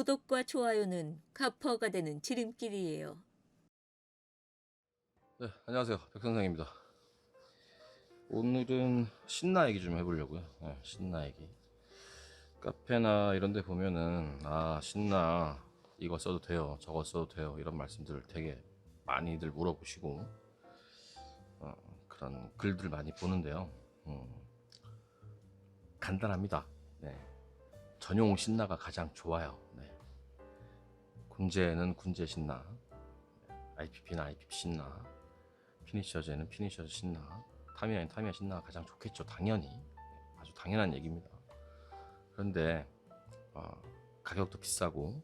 구독과 좋아요는 가퍼가 되는 지름길이에요. 네, 안녕하세요. 백선생입니다. 오늘은 신나 얘기 좀 해보려고요. 네, 신나 얘기. 카페나 이런 데 보면은, 아, 신나, 이거 써도 돼요, 저거 써도 돼요, 이런 말씀들을 되게 많이들 물어보시고, 어, 그런 글들 많이 보는데요. 음, 간단합니다. 네. 전용 신나가 가장 좋아요. 네. 군제는 군제 신나, IPP는 IPP 신나, 피니셔즈에는 피니셔즈 신나, 타미야는 타미야 신나가 가장 좋겠죠. 당연히 아주 당연한 얘기입니다. 그런데 어, 가격도 비싸고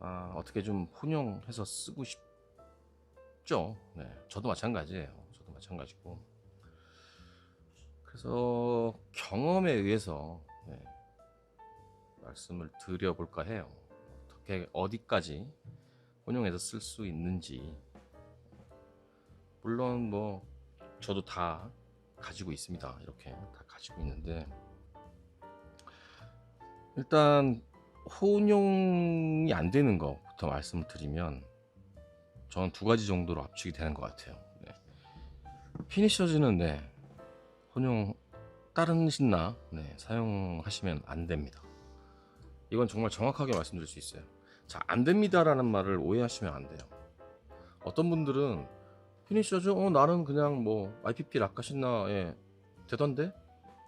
아, 어떻게 좀 혼용해서 쓰고 싶죠. 네, 저도 마찬가지예요. 저도 마찬가지고 그래서 경험에 의해서 네, 말씀을 드려볼까 해요. 어떻게 어디까지 혼용해서 쓸 수 있는지 물론 뭐 저도 다 가지고 있습니다. 이렇게 다 가지고 있는데 일단 혼용이 안 되는 것부터 말씀을 드리면 저는 두 가지 정도로 압축이 되는 것 같아요. 네. 피니셔즈는 네 혼용 다른 신나 네, 사용하시면 안 됩니다. 이건 정말 정확하게 말씀드릴 수 있어요. 자, 안 됩니다라는 말을 오해하시면 안 돼요. 어떤 분들은 피니셔즈 어 나는 그냥 뭐 IPP 라카 신나에 되던데?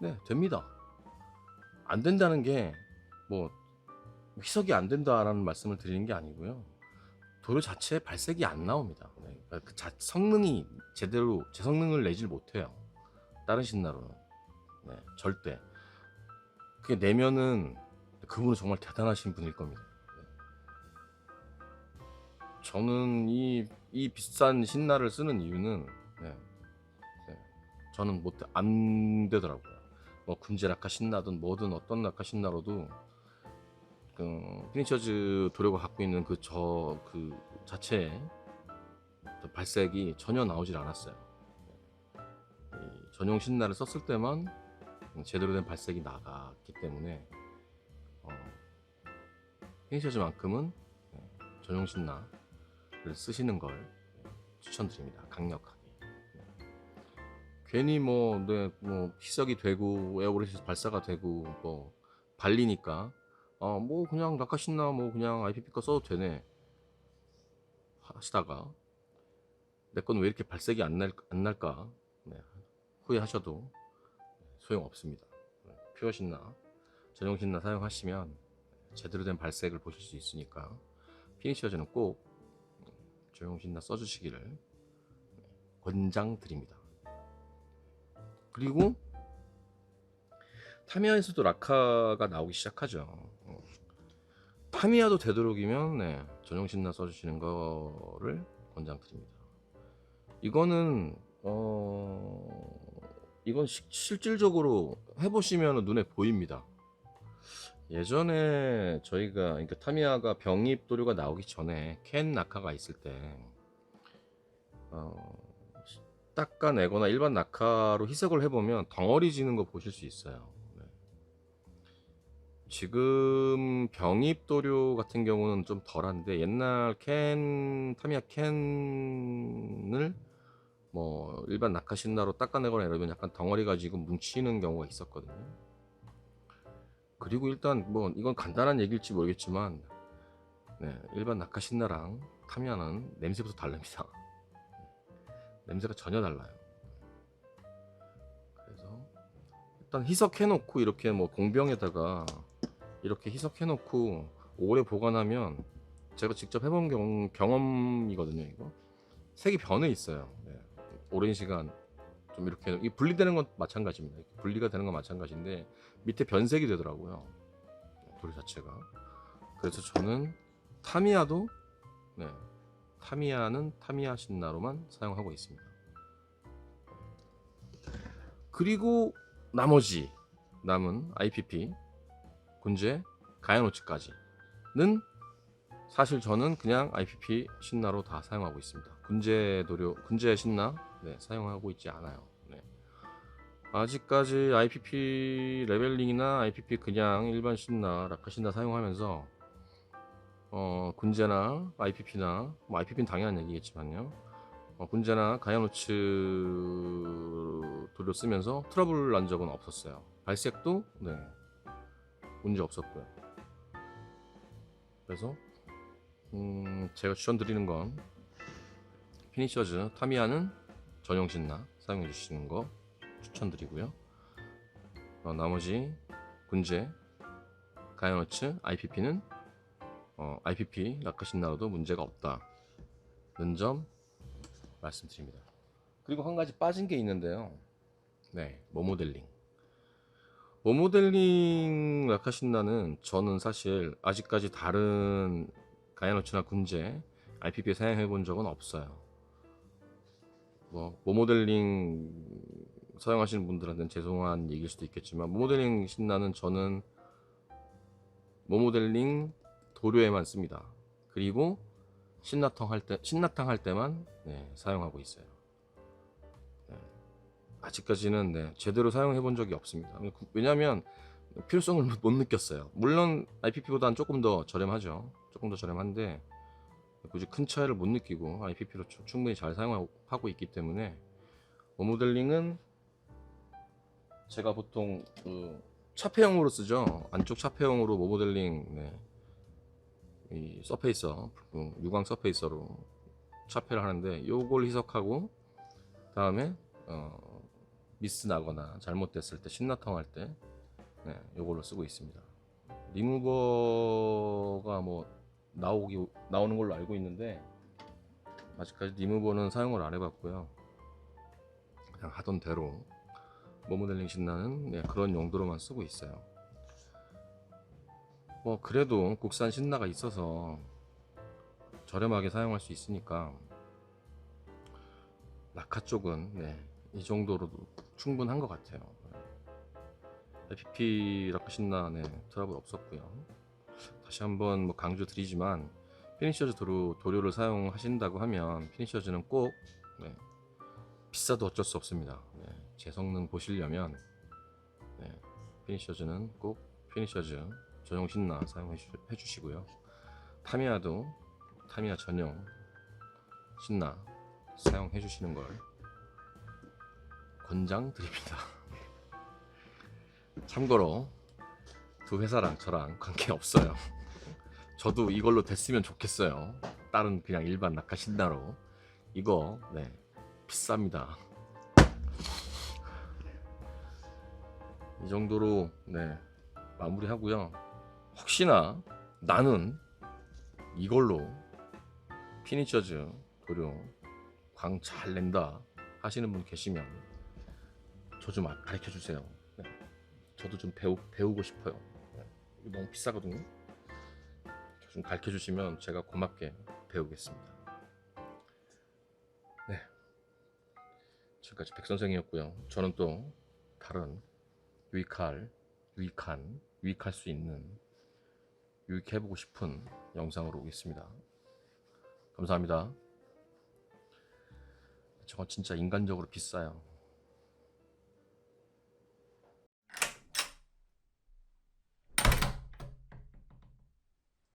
네 됩니다. 안 된다는 게 뭐 희석이 안 된다라는 말씀을 드리는 게 아니고요. 도료 자체에 발색이 안 나옵니다. 네, 그러니까 그 자, 성능이 제대로 제 성능을 내질 못해요. 다른 신나로는. 네, 절대. 그게 내면은 그분은 정말 대단하신 분일 겁니다 저는 이, 이 비싼 신나를 쓰는 이유는 네, 네, 저는 못 안 되더라고요. 뭐 군제 라카 신나든 뭐든 어떤 라카 신나로도 그 피니셔즈 도료가 갖고 있는 그 저그 자체의 어떤 발색이 전혀 나오질 않았어요. 이 전용 신나를 썼을 때만 제대로 된 발색이 나갔기 때문에 어, 피니셔즈만큼은 네, 전용 신나 를 쓰시는 걸 추천드립니다. 강력하게. 네. 괜히 뭐, 네, 뭐 희석이 되고 에어브레시 발사가 되고 뭐 발리니까 어, 뭐 그냥 라카신나 뭐 그냥 IPP 거 써도 되네 하시다가 내 건 왜 이렇게 발색이 안, 날, 안 날까 네, 후회하셔도 소용 없습니다. 네, 퓨어 신나, 전용 신나 사용하시면 제대로 된 발색을 보실 수 있으니까 피니셔즈는 꼭 조용신나 써주시기를 권장드립니다. 그리고 타미야에서도 라카가 나오기 시작하죠. 어. 타미야도 되도록이면 네, 전용신나 써주시는 거를 권장드립니다. 이거는 어 이건 시, 실질적으로 해보시면 눈에 보입니다. 예전에 저희가 그러니까 타미야가 병입 도료가 나오기 전에 캔 낙하가 있을 때 어, 닦아내거나 일반 낙하로 희석을 해보면 덩어리 지는 거 보실 수 있어요. 네. 지금 병입 도료 같은 경우는 좀 덜한데 옛날 캔 타미야 캔을 뭐 일반 낙하 신나로 닦아내거나 이러면 약간 덩어리 가지고 뭉치는 경우가 있었거든요. 그리고 일단 뭐 이건 간단한 얘기일지 모르겠지만 네, 일반 낙하 신나랑 타미야는 냄새부터 다릅니다. 냄새가 전혀 달라요. 그래서 일단 희석해 놓고 이렇게 뭐 공병에다가 이렇게 희석해 놓고 오래 보관하면 제가 직접 해본 경, 경험이거든요. 이거 색이 변해 있어요. 네, 오랜 시간 좀 이렇게 이 분리되는 건 마찬가지입니다. 분리가 되는 건 마찬가지인데 밑에 변색이 되더라고요. 도리 자체가. 그래서 저는 타미야도 네, 타미야는 타미야 신나로만 사용하고 있습니다. 그리고 나머지 남은 IPP 군제 가야노츠까지는 사실 저는 그냥 IPP 신나로 다 사용하고 있습니다. 군제 도료, 군제 신나 네, 사용하고 있지 않아요. 네. 아직까지 IPP 레벨링이나 IPP 그냥 일반 신나, 라카 신나 사용하면서 어, 군제나 IPP나 뭐 IPP는 당연한 얘기겠지만요. 어, 군제나 가야노츠 도료 쓰면서 트러블 난 적은 없었어요. 발색도 네 문제 없었고요. 그래서 음, 제가 추천드리는 건 피니셔즈 타미야는 전용 신나 사용해 주시는 거 추천드리고요. 어, 나머지 군제, 가야너츠, IPP는 어, IPP 라카 신나로도 문제가 없다는 점 말씀드립니다. 그리고 한 가지 빠진 게 있는데요. 네, 모모델링. 모모델링 라카 신나는 저는 사실 아직까지 다른 가야노츠나 군제 IPP 사용해 본 적은 없어요. 뭐 모모델링 사용하시는 분들한테는 죄송한 얘기일 수도 있겠지만 모모델링 신나는 저는 모모델링 도료에만 씁니다. 그리고 신나탕 할 때 신나탕 할 때만 네, 사용하고 있어요. 네, 아직까지는 네, 제대로 사용해 본 적이 없습니다. 왜냐하면 필요성을 못- 못 느꼈어요. 물론 IPP보다는 조금 더 저렴하죠. 조금 더 저렴한데 굳이 큰 차이를 못 느끼고 IPP로 충분히 잘 사용하고 있기 때문에 모모델링은 제가 보통 그 차폐형으로 쓰죠. 안쪽 차폐형으로 모모델링 네. 이 서페이서 그 유광 서페이서로 차폐를 하는데 요걸 희석하고 다음에 어, 미스 나거나 잘못됐을 때 신나탕 할때 네, 요걸로 쓰고 있습니다. 리무버가 뭐 나오기 나오는 걸로 알고 있는데 아직까지 리무버는 사용을 안 해봤고요. 그냥 하던 대로 모모델링 신나는 네, 그런 용도로만 쓰고 있어요. 뭐 그래도 국산 신나가 있어서 저렴하게 사용할 수 있으니까 라카 쪽은 네, 이 정도로도 충분한 것 같아요. FP 라카 신나 네, 트러블 없었고요. 다시 한번 뭐 강조 드리지만 피니셔즈 도료, 도료를 사용하신다고 하면 피니셔즈는 꼭 네, 비싸도 어쩔 수 없습니다. 네, 제 성능 보시려면 네, 피니셔즈는 꼭 피니셔즈 전용 신나 사용해 주- 해주시고요. 타미야도 타미야 전용 신나 사용해 주시는 걸 권장드립니다. 참고로 두 회사랑 저랑 관계 없어요. 저도 이걸로 됐으면 좋겠어요. 다른 그냥 일반 낙하 신나로 이거 네 비쌉니다. 이 정도로 네 마무리하고요. 혹시나 나는 이걸로 피니셔즈 도료 광 잘 낸다 하시는 분 계시면 저 좀 가르쳐 주세요. 네. 저도 좀 배우, 배우고 싶어요. 네. 너무 비싸거든요. 저좀 가르쳐 주시면 제가 고맙게 배우겠습니다. 네. 지금까지 백 선생이었고요. 저는 또 다른 유익할, 유익한, 유익할 수 있는 유익해보고 싶은 영상으로 오겠습니다. 감사합니다. 저건 진짜 인간적으로 비싸요.